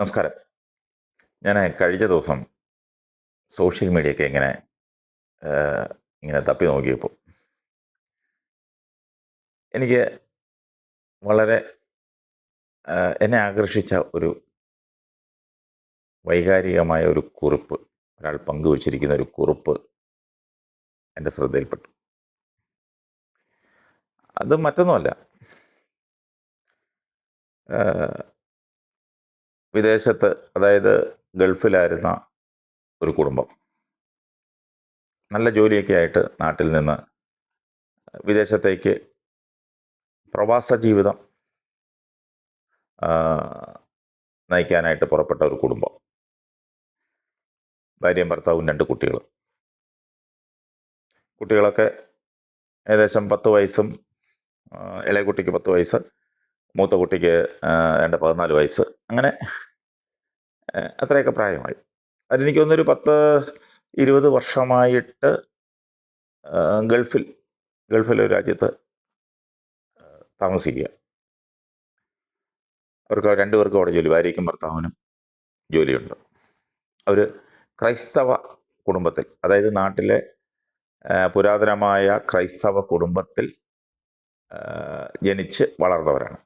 നമസ്കാരം. ഞാൻ കഴിഞ്ഞ ദിവസം സോഷ്യൽ മീഡിയയൊക്കെ ഇങ്ങനെ ഇങ്ങനെ തപ്പി നോക്കിയപ്പോൾ എനിക്ക് വളരെ എന്നെ ആകർഷിച്ച ഒരു വൈകാരികമായ ഒരു കുറിപ്പ് ഒരാൾ പങ്കുവച്ചിരിക്കുന്ന ഒരു കുറിപ്പ് എന്റെ ശ്രദ്ധയിൽപ്പെട്ടു. അത് മറ്റൊന്നുമല്ല. വിദേശത്ത് അതായത് ഗൾഫിലായിരുന്ന ഒരു കുടുംബം. നല്ല ജോലിയൊക്കെ ആയിട്ട് നാട്ടിൽ നിന്ന് വിദേശത്തേക്ക് പ്രവാസ ജീവിതം നയിക്കാനായിട്ട് പുറപ്പെട്ട ഒരു കുടുംബം. ഭാര്യയും ഭർത്താവും രണ്ട് കുട്ടികൾ കുട്ടികളൊക്കെ ഏകദേശം പത്ത് വയസ്സും ഇളയ കുട്ടിക്ക് പത്ത് വയസ്സ്. മൂത്ത കുട്ടിക്ക് എന്റെ പതിനാല് വയസ്സ്. അങ്ങനെ അത്രയൊക്കെ പ്രായമായി. അതിനെനിക്ക് തോന്നുന്നൊരു പത്ത് ഇരുപത് വർഷമായിട്ട് ഗൾഫിൽ ഗൾഫിലെ ഒരു രാജ്യത്ത് താമസിക്കുക. അവർക്ക് രണ്ടുപേർക്കും അവിടെ ജോലി ഭാര്യയ്ക്കും ഭർത്താവിനും ജോലിയുണ്ട്. അവർ ക്രൈസ്തവ കുടുംബത്തിൽ അതായത് നാട്ടിലെ പുരാതനമായ ക്രൈസ്തവ കുടുംബത്തിൽ ജനിച്ച് വളർന്നവരാണ്.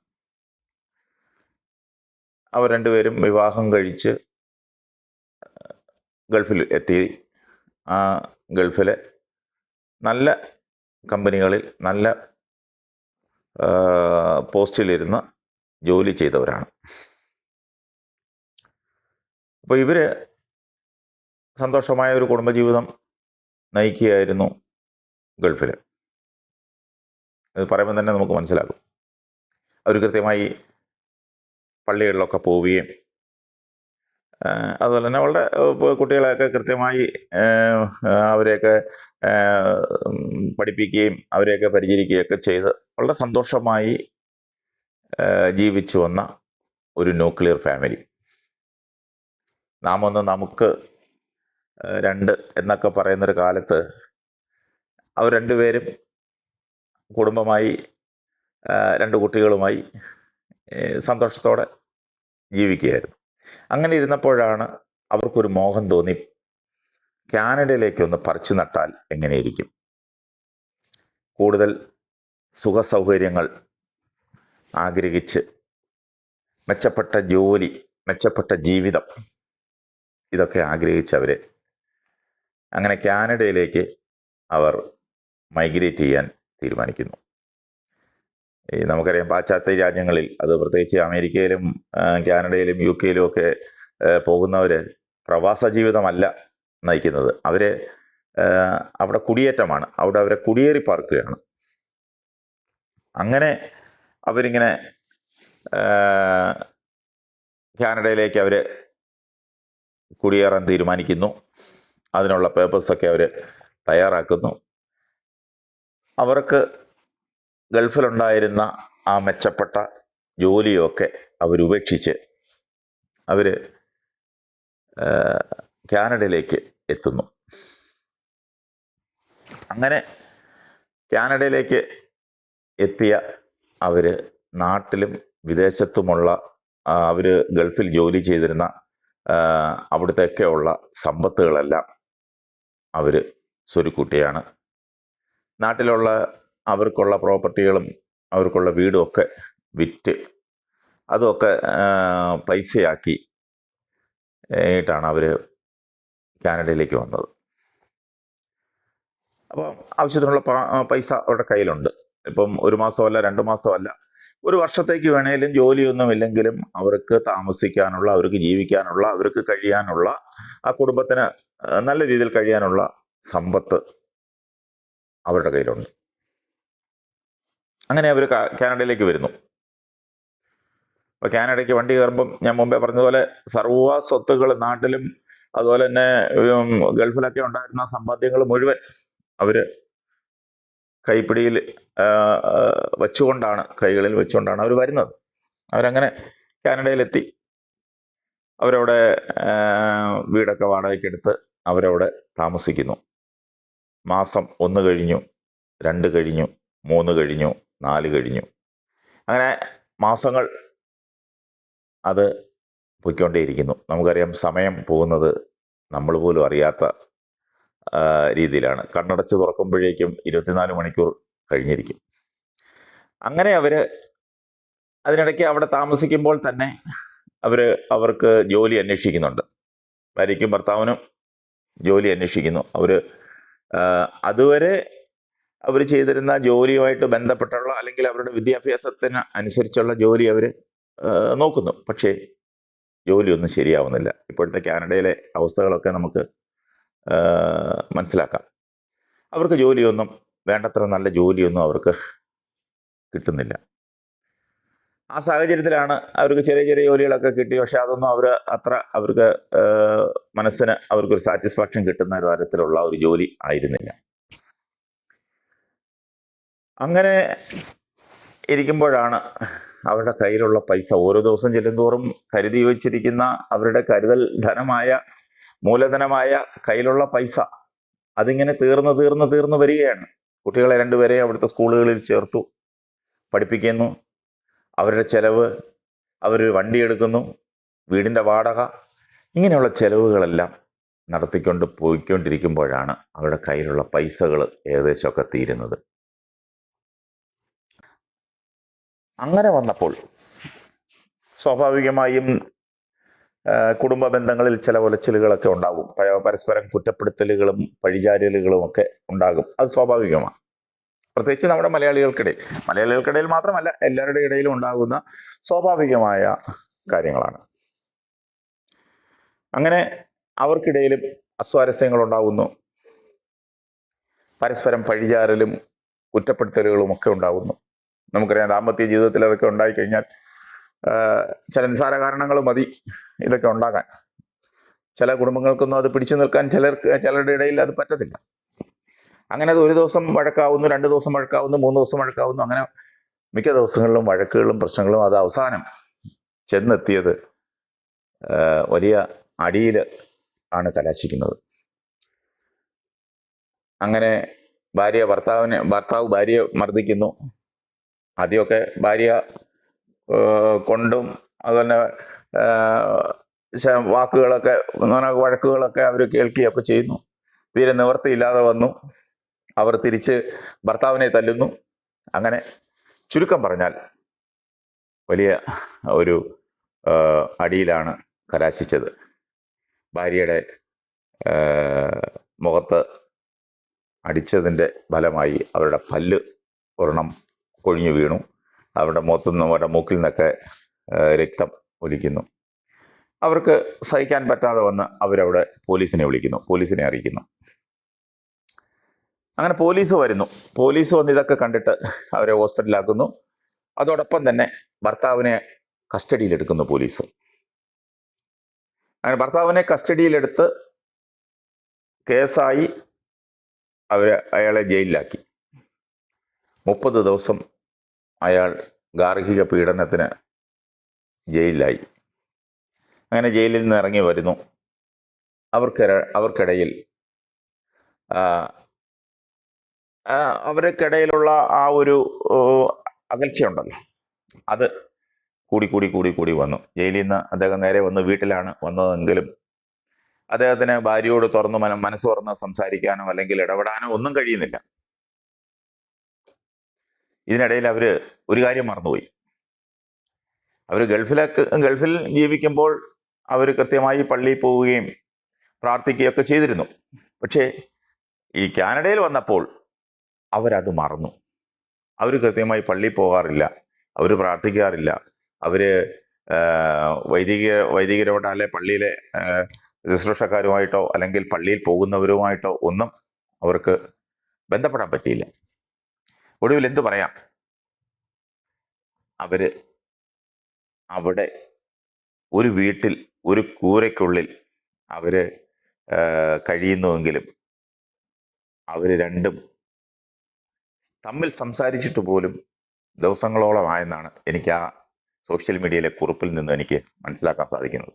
അവർ രണ്ടുപേരും വിവാഹം കഴിച്ച് ഗൾഫിൽ എത്തി. ആ ഗൾഫിലെ നല്ല കമ്പനികളിൽ നല്ല പോസ്റ്റിലിരുന്ന് ജോലി ചെയ്തവരാണ്. അപ്പോൾ ഇവർ സന്തോഷമായ ഒരു കുടുംബജീവിതം നയിക്കുകയായിരുന്നു ഗൾഫിൽ അത് പറയുമ്പോൾ തന്നെ നമുക്ക് മനസ്സിലാകും. അവർ കൃത്യമായി പള്ളികളിലൊക്കെ പോവുകയും അതുപോലെ തന്നെ അവളുടെ കുട്ടികളെയൊക്കെ കൃത്യമായി അവരെയൊക്കെ പഠിപ്പിക്കുകയും അവരെയൊക്കെ പരിചരിക്കുകയൊക്കെ ചെയ്ത് വളരെ സന്തോഷമായി ജീവിച്ചു വന്ന ഒരു ന്യൂക്ലിയർ ഫാമിലി. നാം ഒന്ന് നമുക്ക് രണ്ട് എന്നൊക്കെ പറയുന്നൊരു കാലത്ത് അവർ രണ്ടുപേരും കുടുംബമായി രണ്ട് കുട്ടികളുമായി സന്തോഷത്തോടെ ജീവിക്കുകയായിരുന്നു. അങ്ങനെ ഇരുന്നപ്പോഴാണ് അവർക്കൊരു മോഹം തോന്നി. കാനഡയിലേക്ക് ഒന്ന് പറിച്ചു നട്ടാൽ എങ്ങനെയിരിക്കും? കൂടുതൽ സുഖസൗകര്യങ്ങൾ ആഗ്രഹിച്ച് മെച്ചപ്പെട്ട ജോലി മെച്ചപ്പെട്ട ജീവിതം ഇതൊക്കെ ആഗ്രഹിച്ചവർ അങ്ങനെ കാനഡയിലേക്ക് അവർ മൈഗ്രേറ്റ് ചെയ്യാൻ തീരുമാനിക്കുന്നു. ഈ നമുക്കറിയാം പാശ്ചാത്യ രാജ്യങ്ങളിൽ അത് പ്രത്യേകിച്ച് അമേരിക്കയിലും കാനഡയിലും യു കെയിലും ഒക്കെ പോകുന്നവർ പ്രവാസ ജീവിതമല്ല നയിക്കുന്നത്. അവർ അവിടെ കുടിയേറ്റമാണ്. അവിടെ അവരെ കുടിയേറി പാർക്കുകയാണ് അങ്ങനെ അവരിങ്ങനെ കാനഡയിലേക്ക് അവർ കുടിയേറാൻ തീരുമാനിക്കുന്നു. അതിനുള്ള പേപ്പേഴ്സൊക്കെ അവർ തയ്യാറാക്കുന്നു. അവർക്ക് ഗൾഫിലുണ്ടായിരുന്ന ആ മെച്ചപ്പെട്ട ജോലിയൊക്കെ അവരുപേക്ഷിച്ച് അവർ കാനഡയിലേക്ക് എത്തുന്നു. അങ്ങനെ കാനഡയിലേക്ക് എത്തിയ അവർ നാട്ടിലും വിദേശത്തുമുള്ള അവർ ഗൾഫിൽ ജോലി ചെയ്തിരുന്ന അവിടുത്തെയൊക്കെയുള്ള സമ്പത്തുകളെല്ലാം അവർ സ്വരുക്കൂട്ടിയാണ്. നാട്ടിലുള്ള അവർക്കുള്ള പ്രോപ്പർട്ടികളും അവർക്കുള്ള വീടും ഒക്കെ വിറ്റ് അതൊക്കെ പൈസയാക്കി ആയിട്ടാണ് അവർ കാനഡയിലേക്ക് വന്നത്. അപ്പോൾ ആവശ്യത്തിനുള്ള പൈസ അവരുടെ കയ്യിലുണ്ട്. ഇപ്പം ഒരു മാസമല്ല രണ്ട് മാസമല്ല. ഒരു വർഷത്തേക്ക് വേണേലും ജോലിയൊന്നും ഇല്ലെങ്കിലും അവർക്ക് താമസിക്കാനുള്ള അവർക്ക് ജീവിക്കാനുള്ള അവർക്ക് കഴിയാനുള്ള ആ കുടുംബത്തിന് നല്ല രീതിയിൽ കഴിയാനുള്ള സമ്പത്ത് അവരുടെ കയ്യിലുണ്ട്. അങ്ങനെ അവർ കാനഡയിലേക്ക് വരുന്നു. അപ്പോൾ കാനഡയ്ക്ക് വണ്ടി കയറുമ്പം ഞാൻ മുമ്പേ പറഞ്ഞതുപോലെ സർവ സ്വത്തുകൾ നാട്ടിലും അതുപോലെ തന്നെ ഗൾഫിലൊക്കെ ഉണ്ടായിരുന്ന സമ്പാദ്യങ്ങൾ മുഴുവൻ അവർ കൈപ്പിടിയിൽ വെച്ചുകൊണ്ടാണ് കൈകളിൽ വെച്ചുകൊണ്ടാണ് അവർ വരുന്നത്. അവരങ്ങനെ കാനഡയിലെത്തി. അവരവിടെ വീടൊക്കെ വാടകയ്ക്കെടുത്ത് അവരവിടെ താമസിക്കുന്നു. മാസം ഒന്ന് കഴിഞ്ഞു രണ്ട് കഴിഞ്ഞു മൂന്ന് കഴിഞ്ഞു നാല് കഴിഞ്ഞു. അങ്ങനെ മാസങ്ങൾ അത് പൊയ്ക്കൊണ്ടേയിരിക്കുന്നു. നമുക്കറിയാം സമയം പോകുന്നത് നമ്മൾ പോലും അറിയാത്ത രീതിയിലാണ്. കണ്ണടച്ച് തുറക്കുമ്പോഴേക്കും ഇരുപത്തിനാല് മണിക്കൂർ കഴിഞ്ഞിരിക്കും. അങ്ങനെ അവർ അതിനിടയ്ക്ക് അവിടെ താമസിക്കുമ്പോൾ തന്നെ അവർ അവർക്ക് ജോലി അന്വേഷിക്കുന്നുണ്ട്. ഭാര്യയ്ക്കും ഭർത്താവിനും ജോലി അന്വേഷിക്കുന്നു. അവർ അതുവരെ അവർ ചെയ്തിരുന്ന ജോലിയുമായിട്ട് ബന്ധപ്പെട്ടുള്ള അല്ലെങ്കിൽ അവരുടെ വിദ്യാഭ്യാസത്തിന് അനുസരിച്ചുള്ള ജോലി അവർ നോക്കുന്നു. പക്ഷേ ജോലിയൊന്നും ശരിയാവുന്നില്ല. ഇപ്പോഴത്തെ കാനഡയിലെ അവസ്ഥകളൊക്കെ നമുക്ക് മനസ്സിലാക്കാം. അവർക്ക് ജോലിയൊന്നും വേണ്ടത്ര നല്ല ജോലിയൊന്നും അവർക്ക് കിട്ടുന്നില്ല. ആ സാഹചര്യത്തിലാണ് അവർക്ക് ചെറിയ ചെറിയ ജോലികളൊക്കെ കിട്ടി. പക്ഷെ അതൊന്നും അവർ അത്ര അവർക്ക് മനസ്സിന് അവർക്കൊരു സാറ്റിസ്ഫാക്ഷൻ കിട്ടുന്ന തരത്തിലുള്ള ഒരു ജോലി ആയിരുന്നില്ല. അങ്ങനെ ഇരിക്കുമ്പോഴാണ് അവരുടെ കയ്യിലുള്ള പൈസ. ഓരോ ദിവസം ചെല്ലുന്തോറും കരുതി വച്ചിരിക്കുന്ന അവരുടെ കരുതൽ ധനമായ മൂലധനമായ കയ്യിലുള്ള പൈസ അതിങ്ങനെ തീർന്ന് തീർന്ന് തീർന്ന് വരികയാണ്. കുട്ടികളെ രണ്ടുപേരെയും അവിടുത്തെ സ്കൂളുകളിൽ ചേർത്തു പഠിപ്പിക്കുന്നു. അവരുടെ ചെലവ് അവർ വണ്ടി എടുക്കുന്നു വീടിന്റെ വാടക ഇങ്ങനെയുള്ള ചെലവുകളെല്ലാം നടത്തിക്കൊണ്ട് പോയിക്കൊണ്ടിരിക്കുമ്പോഴാണ് അവരുടെ കയ്യിലുള്ള പൈസകൾ ഏകദേശമൊക്കെ തീരുന്നത്. അങ്ങനെ വന്നപ്പോൾ സ്വാഭാവികമായും കുടുംബ ബന്ധങ്ങളിൽ ചില ഉലച്ചിലുകളൊക്കെ ഉണ്ടാകും. പരസ്പരം കുറ്റപ്പെടുത്തലുകളും പഴിചാരലുകളും ഒക്കെ ഉണ്ടാകും. അത് സ്വാഭാവികമാണ്. പ്രത്യേകിച്ച് നമ്മുടെ മലയാളികൾക്കിടയിൽ. മലയാളികൾക്കിടയിൽ മാത്രമല്ല എല്ലാവരുടെ ഇടയിലും ഉണ്ടാകുന്ന സ്വാഭാവികമായ കാര്യങ്ങളാണ്. അങ്ങനെ അവർക്കിടയിലും അസ്വാരസ്യങ്ങൾ ഉണ്ടാകുന്നു. പരസ്പരം പഴിചാരലും കുറ്റപ്പെടുത്തലുകളും ഒക്കെ ഉണ്ടാകുന്നു. നമുക്കറിയാം ദാമ്പത്യ ജീവിതത്തിൽ അതൊക്കെ ഉണ്ടായി കഴിഞ്ഞാൽ ചില നിസ്സാര കാരണങ്ങൾ മതി ഇതൊക്കെ ഉണ്ടാകാൻ ചില കുടുംബങ്ങൾക്കൊന്നും അത് പിടിച്ചു നിൽക്കാൻ ചിലർക്ക് ചിലരുടെ ഇടയിൽ അത് പറ്റത്തില്ല. അങ്ങനെ അത് ഒരു ദിവസം വഴക്കാവുന്നു രണ്ട് ദിവസം വഴക്കാവുന്നു മൂന്ന് ദിവസം വഴക്കാവുന്നു അങ്ങനെ മിക്ക ദിവസങ്ങളിലും വഴക്കുകളും പ്രശ്നങ്ങളും അത് അവസാനം ചെന്നെത്തിയത് വലിയ അടിയിൽ ആണ് കലാശിക്കുന്നത്. അങ്ങനെ ഭാര്യ ഭർത്താവിനെ ഭർത്താവ് ഭാര്യയെ മർദ്ദിക്കുന്നു. ആദ്യമൊക്കെ ഭാര്യ കൊണ്ടും അതുപോലെ വാക്കുകളൊക്കെ അങ്ങനെ വഴക്കുകളൊക്കെ അവർ കേൾക്കുകയൊക്കെ ചെയ്യുന്നു. തീരെ നിവർത്തിയില്ലാതെ വന്നു. അവർ തിരിച്ച് ഭർത്താവിനെ തല്ലുന്നു. അങ്ങനെ ചുരുക്കം പറഞ്ഞാൽ വലിയ ഒരു അടിയിലാണ് കലാശിച്ചത്. ഭാര്യയുടെ മുഖത്ത് അടിച്ചതിന്റെ ഫലമായി അവരുടെ പല്ല് ഒരെണ്ണം കൊഴിഞ്ഞു വീണു. അവരുടെ മുഖത്തു നിന്നും അവരുടെ മൂക്കിൽ നിന്നൊക്കെ രക്തം ഒലിക്കുന്നു. അവർക്ക് സഹിക്കാൻ പറ്റാതെ വന്ന് അവരവിടെ പോലീസിനെ വിളിക്കുന്നു പോലീസിനെ അറിയിക്കുന്നു. അങ്ങനെ പോലീസ് വരുന്നു. പോലീസ് വന്ന് ഇതൊക്കെ കണ്ടിട്ട് അവരെ ഹോസ്പിറ്റലിലാക്കുന്നു. അതോടൊപ്പം തന്നെ ഭർത്താവിനെ കസ്റ്റഡിയിലെടുക്കുന്നു പോലീസ്. അങ്ങനെ ഭർത്താവിനെ കസ്റ്റഡിയിലെടുത്ത് കേസായി അവർ അയാളെ ജയിലിലാക്കി. മുപ്പത് ദിവസം അയാൾ ഗാർഹിക പീഡനത്തിന് ജയിലിലായി. അങ്ങനെ ജയിലിൽ നിന്ന് ഇറങ്ങി വരുന്നു. അവർക്ക് അവർക്കിടയിൽ അവർക്കിടയിലുള്ള ആ ഒരു അകൽച്ചയുണ്ടല്ലോ. അത് കൂടി കൂടി കൂടി കൂടി വന്നു. ജയിലിൽ നിന്ന് അദ്ദേഹം നേരെ വന്ന് വീട്ടിലാണ് വന്നതെങ്കിലും അദ്ദേഹത്തിന് ഭാര്യയോട് തുറന്ന് മന മനസ്സ് തുറന്ന് സംസാരിക്കാനോ അല്ലെങ്കിൽ ഇടപെടാനോ ഒന്നും കഴിയുന്നില്ല. ഇതിനിടയിൽ അവർ ഒരു കാര്യം മറന്നുപോയി. അവർ ഗൾഫിലേക്ക് ഗൾഫിൽ ജീവിക്കുമ്പോൾ അവർ കൃത്യമായി പള്ളിയിൽ പോവുകയും പ്രാർത്ഥിക്കുകയൊക്കെ ചെയ്തിരുന്നു. പക്ഷേ ഈ കാനഡയിൽ വന്നപ്പോൾ അവരത് മറന്നു. അവർ കൃത്യമായി പള്ളിയിൽ പോകാറില്ല. അവർ പ്രാർത്ഥിക്കാറില്ല. അവർ വൈദിക വൈദികരോട് അല്ലെ പള്ളിയിലെ ശുശ്രൂഷക്കാരുമായിട്ടോ അല്ലെങ്കിൽ പള്ളിയിൽ പോകുന്നവരുമായിട്ടോ ഒന്നും അവർക്ക് ബന്ധപ്പെടാൻ പറ്റിയില്ല. ഒടുവിൽ എന്തു പറയാം? അവർ അവിടെ ഒരു വീട്ടിൽ ഒരു കൂരയ്ക്കുള്ളിൽ അവർ കഴിയുന്നുവെങ്കിലും അവർ രണ്ടും തമ്മിൽ സംസാരിച്ചിട്ട് പോലും ദിവസങ്ങളോളമായെന്നാണ് എനിക്ക് ആ സോഷ്യൽ മീഡിയയിലെ കുറിപ്പിൽ നിന്ന് എനിക്ക് മനസ്സിലാക്കാൻ സാധിക്കുന്നത്.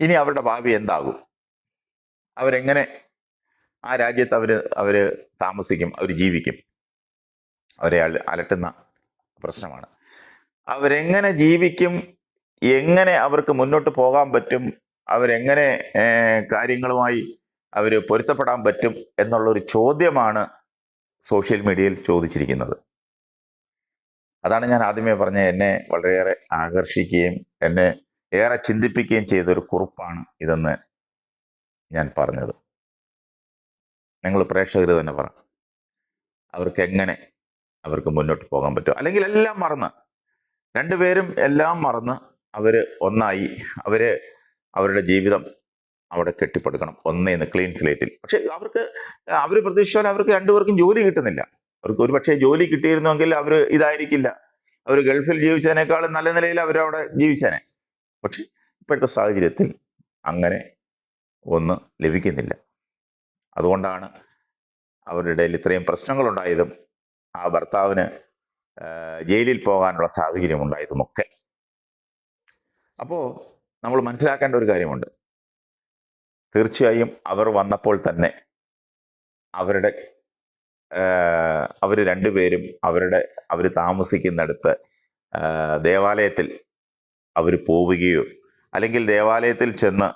ഇനി അവരുടെ ഭാവി എന്താകും? അവരെങ്ങനെ ആ രാജ്യത്ത് അവർ അവർ താമസിക്കും അവർ ജീവിക്കും. അവരെ അലട്ടുന്ന പ്രശ്നമാണ്. അവരെങ്ങനെ ജീവിക്കും എങ്ങനെ അവർക്ക് മുന്നോട്ട് പോകാൻ പറ്റും അവരെങ്ങനെ കാര്യങ്ങളുമായി അവർ പൊരുത്തപ്പെടാൻ പറ്റും എന്നുള്ളൊരു ചോദ്യമാണ് സോഷ്യൽ മീഡിയയിൽ ചോദിച്ചിരിക്കുന്നത്. അതാണ് ഞാൻ ആദ്യമേ പറഞ്ഞ എന്നെ വളരെയേറെ ആകർഷിക്കുകയും എന്നെ ഏറെ ചിന്തിപ്പിക്കുകയും ചെയ്തൊരു കുറിപ്പാണ് ഇതെന്ന് ഞാൻ പറഞ്ഞത്. നിങ്ങൾ പ്രേക്ഷകർ തന്നെ പറ. അവർക്ക് എങ്ങനെ അവർക്ക് മുന്നോട്ട് പോകാൻ പറ്റും? അല്ലെങ്കിൽ എല്ലാം മറന്ന്. രണ്ടുപേരും എല്ലാം മറന്ന് അവർ ഒന്നായി. അവർ അവരുടെ ജീവിതം അവിടെ കെട്ടിപ്പടുക്കണം. ഒന്നേന്ന് ക്ലീൻ സ്ലേറ്റിൽ. പക്ഷെ അവർക്ക് അവർ പ്രതീക്ഷിച്ചാൽ അവർക്ക് രണ്ടുപേർക്കും ജോലി കിട്ടുന്നില്ല. അവർക്ക് ഒരു പക്ഷേ ജോലി കിട്ടിയിരുന്നുവെങ്കിൽ അവർ ഇതായിരിക്കില്ല. അവർ ഗൾഫിൽ ജീവിച്ചതിനേക്കാളും നല്ല നിലയിൽ അവരവിടെ ജീവിച്ചേനെ. പക്ഷെ ഇപ്പോഴത്തെ സാഹചര്യത്തിൽ അങ്ങനെ ഒന്ന് ലഭിക്കുന്നില്ല. അതുകൊണ്ടാണ് അവരുടെ ഇടയിൽ ഇത്രയും പ്രശ്നങ്ങളുണ്ടായതും ആ ഭർത്താവിന് ജയിലിൽ പോകാനുള്ള സാഹചര്യം ഉണ്ടായതുമൊക്കെ. അപ്പോൾ നമ്മൾ മനസ്സിലാക്കേണ്ട ഒരു കാര്യമുണ്ട്. തീർച്ചയായും അവർ വന്നപ്പോൾ തന്നെ അവരുടെ അവർ രണ്ടുപേരും അവരുടെ അവർ താമസിക്കുന്നിടത്ത് ദേവാലയത്തിൽ അവർ പോവുകയോ അല്ലെങ്കിൽ ദേവാലയത്തിൽ ചെന്ന്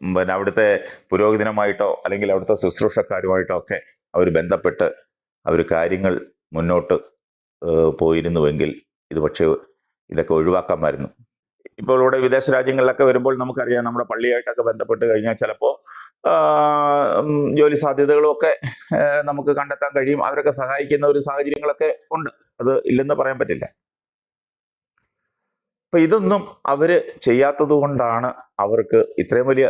പിന്നെ അവിടുത്തെ പുരോഹിതനുമായിട്ടോ അല്ലെങ്കിൽ അവിടുത്തെ ശുശ്രൂഷക്കാരുമായിട്ടോ ഒക്കെ അവർ ബന്ധപ്പെട്ട് അവർ കാര്യങ്ങൾ മുന്നോട്ട് പോയിരുന്നുവെങ്കിൽ ഇത് പക്ഷേ ഇതൊക്കെ ഒഴിവാക്കാമായിരുന്നു. ഇപ്പോൾ ഇവിടെ വിദേശ രാജ്യങ്ങളിലൊക്കെ വരുമ്പോൾ നമുക്കറിയാം നമ്മുടെ പള്ളിയായിട്ടൊക്കെ ബന്ധപ്പെട്ട് കഴിഞ്ഞാൽ ചിലപ്പോൾ ജോലി സാധ്യതകളും ഒക്കെ നമുക്ക് കണ്ടെത്താൻ കഴിയും. അവരൊക്കെ സഹായിക്കുന്ന ഒരു സാഹചര്യങ്ങളൊക്കെ ഉണ്ട്. അത് ഇല്ലെന്ന് പറയാൻ പറ്റില്ല. അപ്പൊ ഇതൊന്നും അവർ ചെയ്യാത്തത് കൊണ്ടാണ് അവർക്ക് ഇത്രയും വലിയ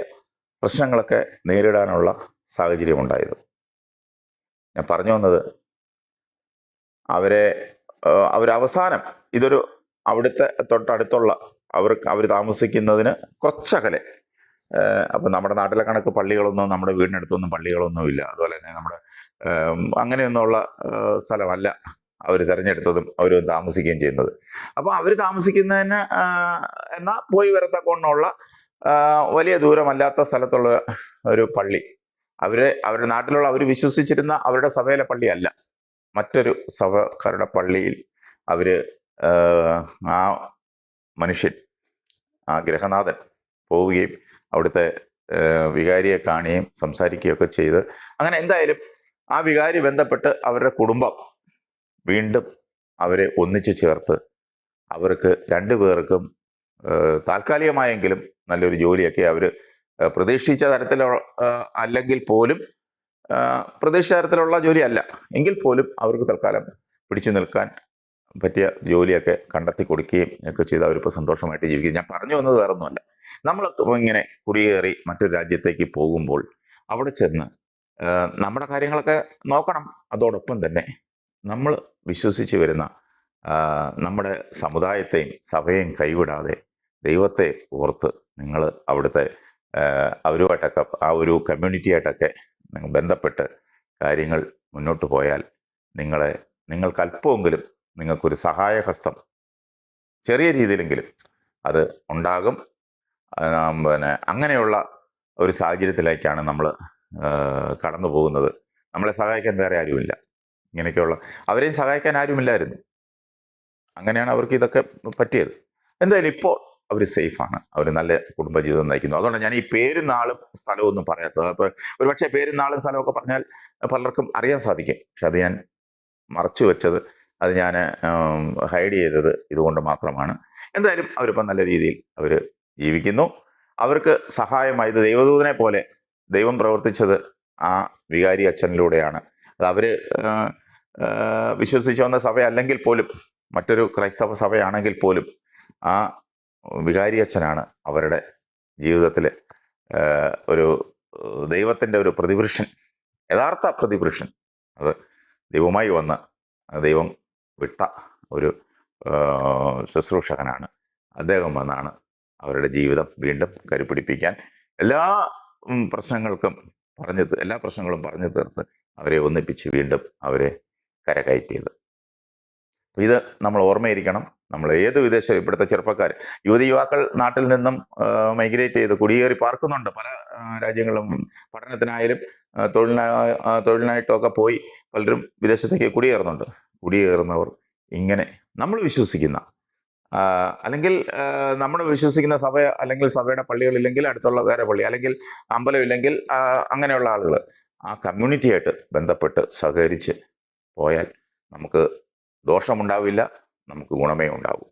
പ്രശ്നങ്ങളൊക്കെ നേരിടാനുള്ള സാഹചര്യം ഉണ്ടായത്. ഞാൻ പറഞ്ഞു വന്നത് അവരെ അവരവസാനം ഇതൊരു അവിടുത്തെ തൊട്ടടുത്തുള്ള അവർക്ക് അവർ താമസിക്കുന്നതിന് കുറച്ചകലെ അപ്പം നമ്മുടെ നാട്ടിലെ കണക്ക് പള്ളികളൊന്നും നമ്മുടെ വീടിനടുത്തൊന്നും പള്ളികളൊന്നും ഇല്ല അതുപോലെ തന്നെ നമ്മുടെ അങ്ങനെയൊന്നുള്ള സ്ഥലമല്ല. അവർ തിരഞ്ഞെടുത്തതും അവർ താമസിക്കുകയും ചെയ്യുന്നത്. അപ്പൊ അവർ താമസിക്കുന്നതിന് എന്നാൽ പോയി വരത്തക്കൊണ്ടുള്ള വലിയ ദൂരമല്ലാത്ത സ്ഥലത്തുള്ള ഒരു പള്ളി. അവർ അവരുടെ നാട്ടിലുള്ള അവർ വിശ്വസിച്ചിരുന്ന അവരുടെ സഭയിലെ പള്ളിയല്ല. മറ്റൊരു സഭക്കാരുടെ പള്ളിയിൽ അവർ ആ, മനുഷ്യൻ ആ ഗ്രഹനാഥൻ പോവുകയും അവിടുത്തെ വികാരിയെ കാണുകയും സംസാരിക്കുകയൊക്കെ ചെയ്ത് അങ്ങനെ എന്തായാലും ആ വികാരി ബന്ധപ്പെട്ട് അവരുടെ കുടുംബം വീണ്ടും അവരെ ഒന്നിച്ചു ചേർത്ത് അവർക്ക് രണ്ടു പേർക്കും താൽക്കാലികമായെങ്കിലും നല്ലൊരു ജോലിയൊക്കെ അവർ പ്രതീക്ഷിച്ച തരത്തിൽ അല്ലെങ്കിൽ പോലും പ്രതീക്ഷിച്ച തരത്തിലുള്ള ജോലിയല്ല. എങ്കിൽ പോലും അവർക്ക് തൽക്കാലം പിടിച്ചു നിൽക്കാൻ പറ്റിയ ജോലിയൊക്കെ കണ്ടെത്തി കൊടുക്കുകയും ഒക്കെ ചെയ്ത് അവരിപ്പോൾ സന്തോഷമായിട്ട് ജീവിക്കും ഞാൻ പറഞ്ഞു വന്നത് വേറെ ഒന്നുമല്ല നമ്മൾ ഇങ്ങനെ കുടിയേറി മറ്റൊരു രാജ്യത്തേക്ക് പോകുമ്പോൾ അവിടെ ചെന്ന് നമ്മുടെ കാര്യങ്ങളൊക്കെ നോക്കണം. അതോടൊപ്പം തന്നെ നമ്മൾ വിശ്വസിച്ച് വരുന്ന നമ്മുടെ സമുദായത്തെയും സഭയെയും കൈവിടാതെ ദൈവത്തെ ഓർത്ത് നിങ്ങൾ അവിടുത്തെ അവരുമായിട്ടൊക്കെ ആ ഒരു കമ്മ്യൂണിറ്റിയായിട്ടൊക്കെ ബന്ധപ്പെട്ട് കാര്യങ്ങൾ മുന്നോട്ട് പോയാൽ നിങ്ങളെ നിങ്ങൾക്ക് അല്പമെങ്കിലും നിങ്ങൾക്കൊരു സഹായഹസ്തം ചെറിയ രീതിയിലെങ്കിലും അത് ഉണ്ടാകും. പിന്നെ അങ്ങനെയുള്ള ഒരു സാഹചര്യത്തിലേക്കാണ് നമ്മൾ കടന്നു പോകുന്നത് നമ്മളെ സഹായിക്കാൻ വേറെ ആരുമില്ല. ഇങ്ങനെയൊക്കെയുള്ള. അവരെയും സഹായിക്കാൻ ആരുമില്ലായിരുന്നു. അങ്ങനെയാണ് അവർക്ക് ഇതൊക്കെ പറ്റിയത്. എന്തായാലും ഇപ്പോൾ അവർ സേഫാണ്. അവർ നല്ല കുടുംബജീവിതം നയിക്കുന്നു. അതുകൊണ്ട് ഞാൻ ഈ പേരും നാളും സ്ഥലവും ഒന്നും പറയാത്തത്. അപ്പോൾ ഒരുപക്ഷെ പേരും നാളും സ്ഥലമൊക്കെ പറഞ്ഞാൽ പലർക്കും അറിയാൻ സാധിക്കും. പക്ഷെ അത് ഞാൻ മറച്ചു വെച്ചത് അത് ഞാൻ ഹൈഡ് ചെയ്തത് ഇതുകൊണ്ട് മാത്രമാണ്. എന്തായാലും അവരിപ്പോൾ നല്ല രീതിയിൽ അവർ ജീവിക്കുന്നു. അവർക്ക് സഹായമായത് ദൈവദൂതനെ പോലെ ദൈവം പ്രവർത്തിച്ചത് ആ വികാരി അച്ഛനിലൂടെയാണ്. അത് ആ, വിശ്വസിച്ചു വന്ന സഭ അല്ലെങ്കിൽ പോലും മറ്റൊരു ക്രൈസ്തവ സഭയാണെങ്കിൽ പോലും ആ വികാരി അച്ഛനാണ് അവരുടെ ജീവിതത്തിൽ ഒരു ദൈവത്തിന്റെ ഒരു പ്രതിപുരുഷൻ യഥാർത്ഥ പ്രതിപുരുഷൻ. അത് ദൈവമായി വന്ന് ദൈവം വിട്ട ഒരു ശുശ്രൂഷകനാണ്. അദ്ദേഹം വന്നാണ് അവരുടെ ജീവിതം വീണ്ടും കരുപിടിപ്പിക്കാൻ. എല്ലാ പ്രശ്നങ്ങൾക്കും പറഞ്ഞു എല്ലാ പ്രശ്നങ്ങളും പറഞ്ഞു തീർത്ത് അവരെ ഒന്നിപ്പിച്ച് വീണ്ടും അവരെ കരകയറ്റിയത് ഇത് നമ്മൾ ഓർമ്മയിരിക്കണം. നമ്മൾ ഏത് വിദേശ ഇവിടുത്തെ ചെറുപ്പക്കാർ യുവതി യുവാക്കൾ നാട്ടിൽ നിന്നും മൈഗ്രേറ്റ് ചെയ്ത് കുടിയേറി പാർക്കുന്നുണ്ട്. പല രാജ്യങ്ങളിലും രാജ്യങ്ങളും പഠനത്തിനായാലും തൊഴിലിനാ ഒക്കെ പോയി പലരും വിദേശത്തേക്ക് കുടിയേറുന്നുണ്ട്. കുടിയേറുന്നവർ ഇങ്ങനെ നമ്മൾ വിശ്വസിക്കുന്ന അല്ലെങ്കിൽ നമ്മൾ വിശ്വസിക്കുന്ന സഭ അല്ലെങ്കിൽ സഭയുടെ പള്ളികളില്ലെങ്കിൽ അടുത്തുള്ള വേറെ പള്ളി അല്ലെങ്കിൽ അമ്പലം ഇല്ലെങ്കിൽ ആ, അങ്ങനെയുള്ള ആളുകൾ ആ കമ്മ്യൂണിറ്റിയായിട്ട് ബന്ധപ്പെട്ട് സഹകരിച്ച് പോയാൽ നമുക്ക് ദോഷമുണ്ടാവില്ല നമുക്ക് ഗുണമേ ഉണ്ടാവൂ.